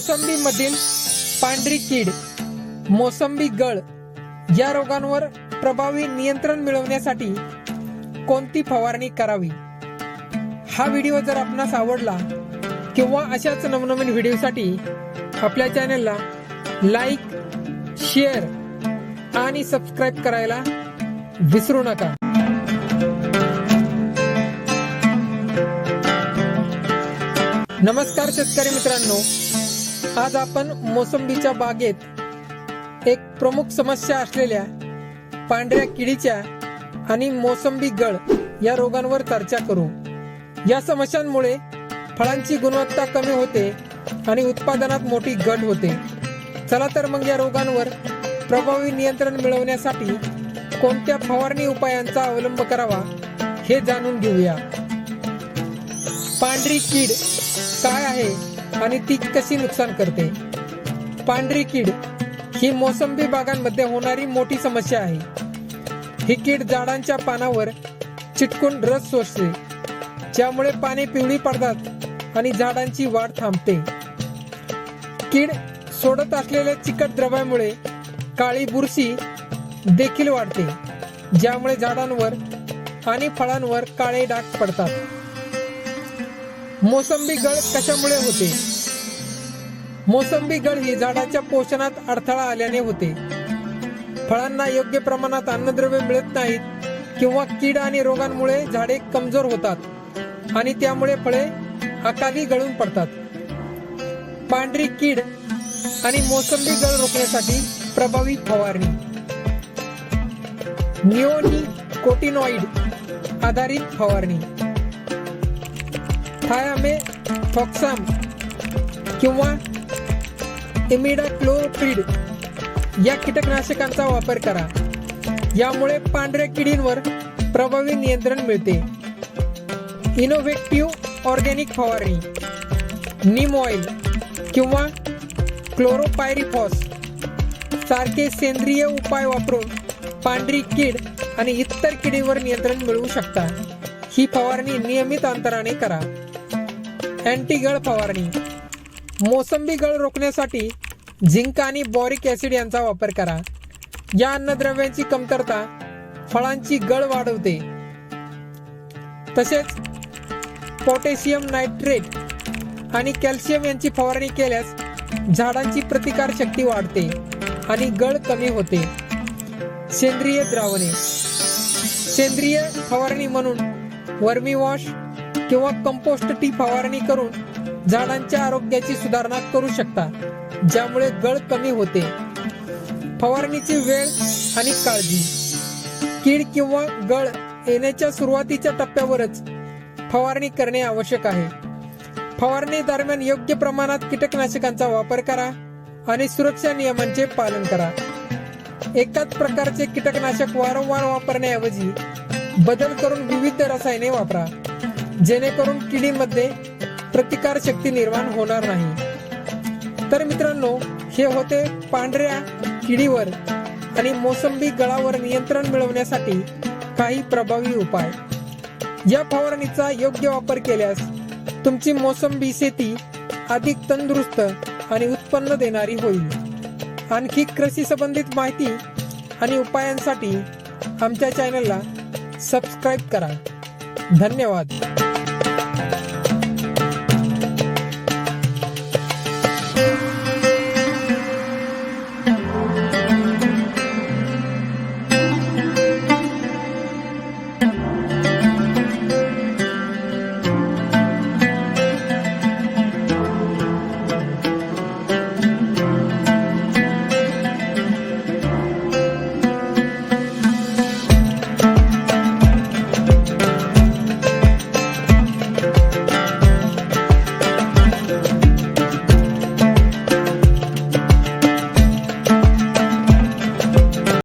मोसंबीमधील पांढरी कीड मोसंबी गळ या रोगांवर प्रभावी नियंत्रण मिळवण्यासाठी कोणती फवारणी करावी? हा व्हिडिओ जर आपणास आवडला किंवा अशाच नवनवीन व्हिडिओसाठी आपल्या चॅनलला लाईक शेअर आणि सबस्क्राईब करायला विसरू नका. नमस्कार शेतकरी मित्रांनो. आज आपण मोसंबीच्या बागेत एक प्रमुख समस्या असलेल्या पांढऱ्या किडीच्या आणि मोसंबी गळ या रोगांवर चर्चा करू. या समस्यांमुळे फळांची गुणवत्ता कमी होते आणि उत्पादनात मोठी घट होते. चला तर मग या रोगांवर प्रभावी नियंत्रण मिळवण्यासाठी कोणत्या फवारणी उपायांचा अवलंब करावा हे जाणून घेऊया. पांढरी कीड काय आहे आणि ती कशी नुकसान करते? पांढरी कीड ही मोसंबी बागांमध्ये होणारी मोठी समस्या आहे. ही कीड झाडांच्या पानावर चिटकून रस सोसते ज्यामुळे पाने पिवळी पडतात आणि झाडांची वाढ थांबते. कीड सोडत असलेल्या चिकट द्रव्यामुळे काळी बुरशी देखील वाढते ज्यामुळे झाडांवर आणि फळांवर काळे डाग पडतात. मोसंबी गळ कशामुळे होते? मोसंबी गळ ही झाडाच्या पोषणात अडथळा आल्याने होते. फळांना योग्य प्रमाणात अन्नद्रव्य मिळत नाहीत किंवा कीड आणि रोगांमुळे झाडे कमजोर होतात आणि त्यामुळे फळे अकाली गळून पडतात. पांढरी कीड आणि मोसंबी गळ रोखण्यासाठी प्रभावी फवारणी. निओनी कोटिनॉइड आधारित फवारणी. थायामे फॉक्साम किंवा इमिडाक्लोप्रिड या कीटकनाशकांचा वापर करा. यामुळे पांढऱ्या किडींवर प्रभावी नियंत्रण मिळते. इनोव्हेटिव्ह ऑर्गॅनिक फवारणी नीम ऑइल किंवा क्लोरोपायरिफॉस सारखे सेंद्रिय उपाय वापरून पांढरी कीड आणि इतर किडीवर नियंत्रण मिळवू शकता. ही फवारणी नियमित अंतराने करा. अँटी गळ फवारणी. मोसंबी गळ रोखण्यासाठी झिंक आणि बॉरिक ऍसिड यांचा वापर करा. या अन्नद्रव्यांची कमतरता फळांची गळ वाढवते. तसेच पोटॅशियम नायट्रेट आणि कॅल्शियम यांची फवारणी केल्यास झाडांची प्रतिकार शक्ती वाढते आणि गळ कमी होते. सेंद्रिय द्रावणे. सेंद्रिय फवारणी म्हणून वर्मी वॉश किंवा कंपोस्ट टी फवारणी करून झाडांच्या आरोग्याची सुधारणा करू शकता ज्यामुळे गळ कमी होते. फवारणीची वेळ आणि काळजी. कीड किंवा गळ येण्याच्या सुरुवातीच्या टप्प्यावरच फवारणी करणे आवश्यक आहे. फवारणी दरम्यान योग्य प्रमाणात कीटकनाशकांचा वापर करा आणि सुरक्षा नियमांचे पालन करा. एकाच प्रकारचे कीटकनाशक वारंवार वापरण्याऐवजी बदल करून विविध रसायने वापरा. जेणेकरून किडीमध्ये प्रतिकार शक्ती निर्माण होणार नाही. तर मित्रांनो हे होते पांढऱ्या किडीवर आणि मोसंबी गळावर नियंत्रण मिळवण्यासाठी काही प्रभावी उपाय. या फवारणीचा योग्य वापर केल्यास तुमची मोसंबी शेती अधिक तंदुरुस्त आणि उत्पन्न देणारी होईल. आणखी कृषी संबंधित माहिती आणि उपायांसाठी आमच्या चॅनलला सबस्क्राईब करा. धन्यवाद.